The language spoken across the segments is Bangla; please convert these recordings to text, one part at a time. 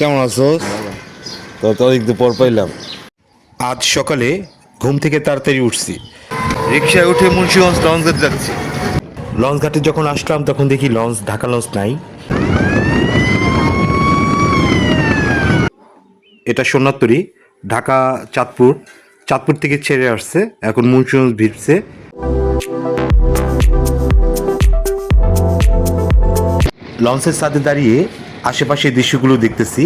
কেমন আছো তো তো পর পাইলাম। আজ সকালে ঘুম থেকে তাড়াতাড়ি উঠছি। রিক্সায় উঠে মুন্সিগঞ্জ লঞ্চ ঘাট যাচ্ছি। লঞ্চ ঘাটে যখন আসলাম তখন দেখি লঞ্চ ঢাকা লঞ্চ নাই। এটা সোনারতরী ঢাকা চাঁদপুর। চাঁদপুর থেকে ছেড়ে আসছে এখন মুন্সিগঞ্জ ভিড়ছে লঞ্চের সাথে দাঁড়িয়ে আশেপাশের দৃশ্যগুলো দেখতেছি।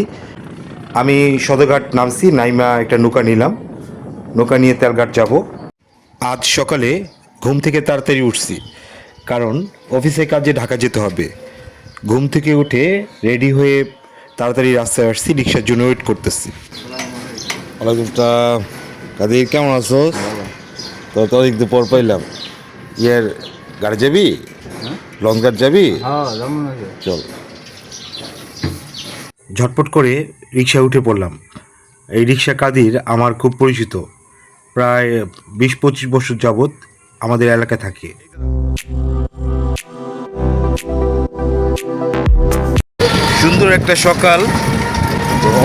আমি সদরঘাট নামছি নাইমা একটা নৌকা নিলাম। নৌকা নিয়ে তেলঘাট যাব। আজ সকালে ঘুম থেকে তাড়াতাড়ি উঠছি কারণ অফিসের কাজে ঢাকা যেতে হবে। ঘুম থেকে উঠে রেডি হয়ে তাড়াতাড়ি রাস্তায় আসছি রিক্সার জন্য ওয়েট করতেছি। কাদের কেমন আছো তো তো পর পাইলাম। ইয়ার গাড়ি যাবি? লঞ্চ ঘাট যাবি? চল। ঝটপট করে রিক্সা উঠে পড়লাম। এই রিক্সা কাদির আমার খুব পরিচিত। প্রায় বিশ পঁচিশ বছর যাবৎ আমাদের এলাকায় থাকে। সুন্দর একটা সকাল।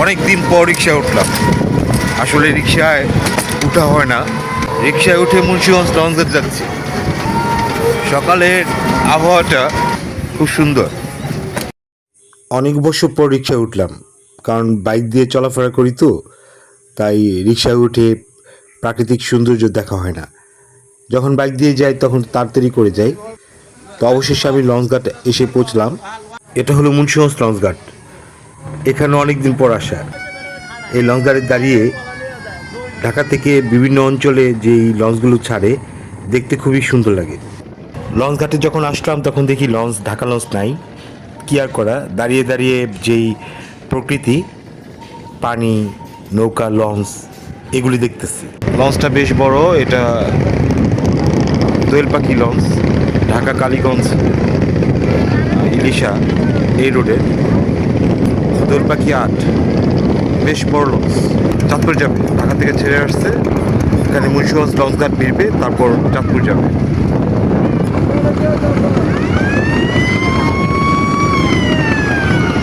অনেক দিন পর রিক্সায় উঠলাম। আসলে রিক্সায় উঠা হয় না। রিক্সায় উঠে মুন্সিগঞ্জ লঞ্চের যাচ্ছি। সকালের আবহাওয়াটা খুব সুন্দর। অনেক বছর পর রিক্সায় উঠলাম। কারণ বাইক দিয়ে চলাফেরা করি তো, তাই রিক্সায় উঠে প্রাকৃতিক সৌন্দর্য দেখা হয় না। যখন বাইক দিয়ে যাই, তখন তাড়াতাড়ি করে যাই। তো অবশেষে আমি লঞ্চঘাট এসে পৌঁছলাম। এটা হলো মুন্সিগঞ্জ লঞ্চঘাট। এখানে অনেক দিন পর আসা। এই লঞ্চঘাটে দাঁড়িয়ে ঢাকা থেকে বিভিন্ন অঞ্চলে যেই লঞ্চগুলো ছাড়ে, দেখতে খুবই সুন্দর লাগে। লঞ্চ ঘাটে যখন আসলাম, তখন দেখি লঞ্চ, ঢাকা লঞ্চ নাই। কি আর করা, দাঁড়িয়ে দাঁড়িয়ে যেই প্রকৃতি, পানি, নৌকা, লঞ্চ, এগুলি দেখতেছি। লঞ্চটা বেশ বড়, এটা দোয়েল পাখি লঞ্চ, ঢাকা কালীগঞ্জ, ইলিশা, এই রোডে। দোয়েল পাখি আট, বেশ বড় লঞ্চ। চাঁদপুর যাবে, ঢাকা থেকে ছেড়ে আসছে, এখানে মুন্সিগঞ্জ লঞ্চ ঘাট ফিরবে, তারপর চাঁদপুর যাবে।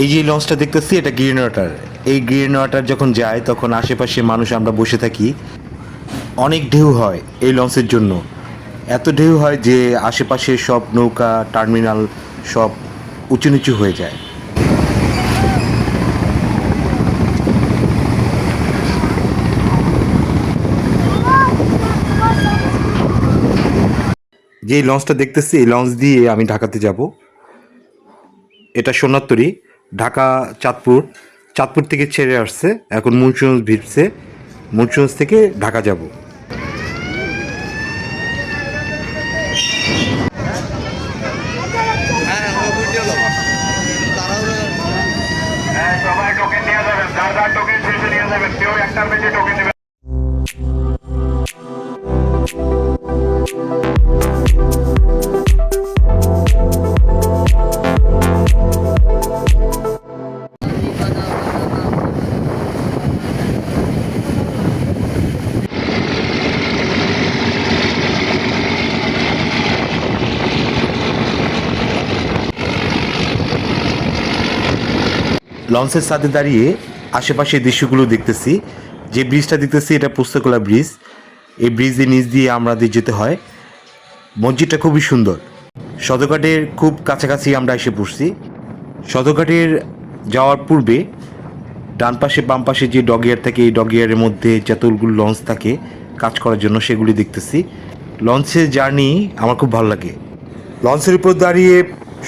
এই যে লঞ্চটা দেখতেছি, এটা গ্রিন ওয়াটার। এই গ্রিন ওয়াটার যখন যায়, তখন আশেপাশে মানুষ আমরা বসে থাকি। অনেক ঢেউ হয় এই লঞ্চের জন্য। এত ঢেউ হয় যে আশেপাশে সব নৌকা, টার্মিনাল সব উঁচু নিচু হয়ে যায়। যে লঞ্চটা দেখতেছি, এই লঞ্চ দিয়ে আমি ঢাকাতে যাব। এটা সোনারতরী ঢাকা চাঁদপুর চাঁদপুর থেকে ছেড়ে আসছে। এখন মুন্সিগঞ্জ ভিড়ছে মুন্সিগঞ্জ থেকে ঢাকা যাব। লঞ্চের সাথে দাঁড়িয়ে আশেপাশের দৃশ্যগুলো দেখতেছি। যে ব্রিজটা দেখতেছি, এটা পুস্তকলা ব্রিজ। এই ব্রিজের নিচ দিয়ে আমাদের যেতে হয়। মসজিদটা খুবই সুন্দর। সদরঘাটের খুব কাছাকাছি আমরা এসে পড়ছি। সদরঘাটের যাওয়ার পূর্বে ডান পাশে, বাম পাশে যে ডগিয়ার থাকে, এই ডগিয়ারের মধ্যে যতগুলো লঞ্চ থাকে, কাজ করার জন্য সেগুলি দেখতেছি। লঞ্চের জার্নি আমার খুব ভালো লাগে। লঞ্চের উপর দাঁড়িয়ে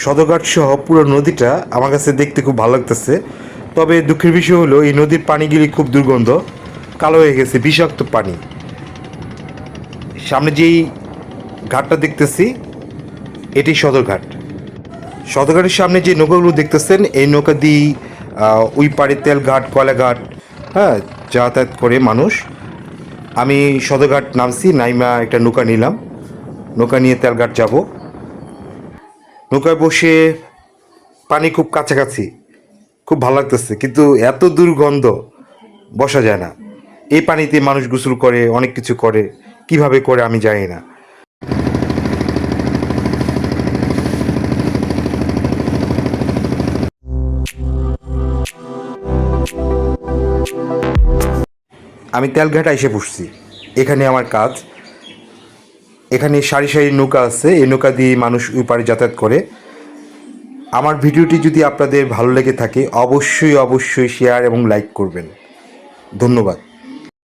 সদরঘাট সহ পুরো নদীটা আমার কাছে দেখতে খুব ভালো লাগতেছে। তবে দুঃখের বিষয় হলো, এই নদীর পানিগুলি খুব দুর্গন্ধ, কালো হয়ে গেছে, বিষাক্ত পানি। সামনে যেই ঘাটটা দেখতেছি, এটি সদরঘাট। সদরঘাটের সামনে যে নৌকাগুলো দেখতেছেন, এই নৌকা দিয়ে ওই পাড়ে তেলঘাট কয়লাঘাট হ্যাঁ যাতায়াত করে মানুষ। আমি সদরঘাট নামছি, নাইমা একটা নৌকা নিলাম। নৌকা নিয়ে তেলঘাট যাব। নৌকায় বসে পানি খুব কাছাকাছি, খুব ভালো লাগতেছে, কিন্তু এত দুর্গন্ধ বসা যায় না। এই পানিতে মানুষ গোসল করে, অনেক কিছু করে, কীভাবে করে আমি জানি না। আমি তেলঘাটা এসে বসছি। এখানে আমার কাজ। এখানে সারি সারি নৌকা আছে। এই নৌকা দিয়ে মানুষ ওই পারে যাতায়াত করে। আমার ভিডিওটি যদি আপনাদের ভালো লেগে থাকে, অবশ্যই অবশ্যই শেয়ার এবং লাইক করবেন। ধন্যবাদ।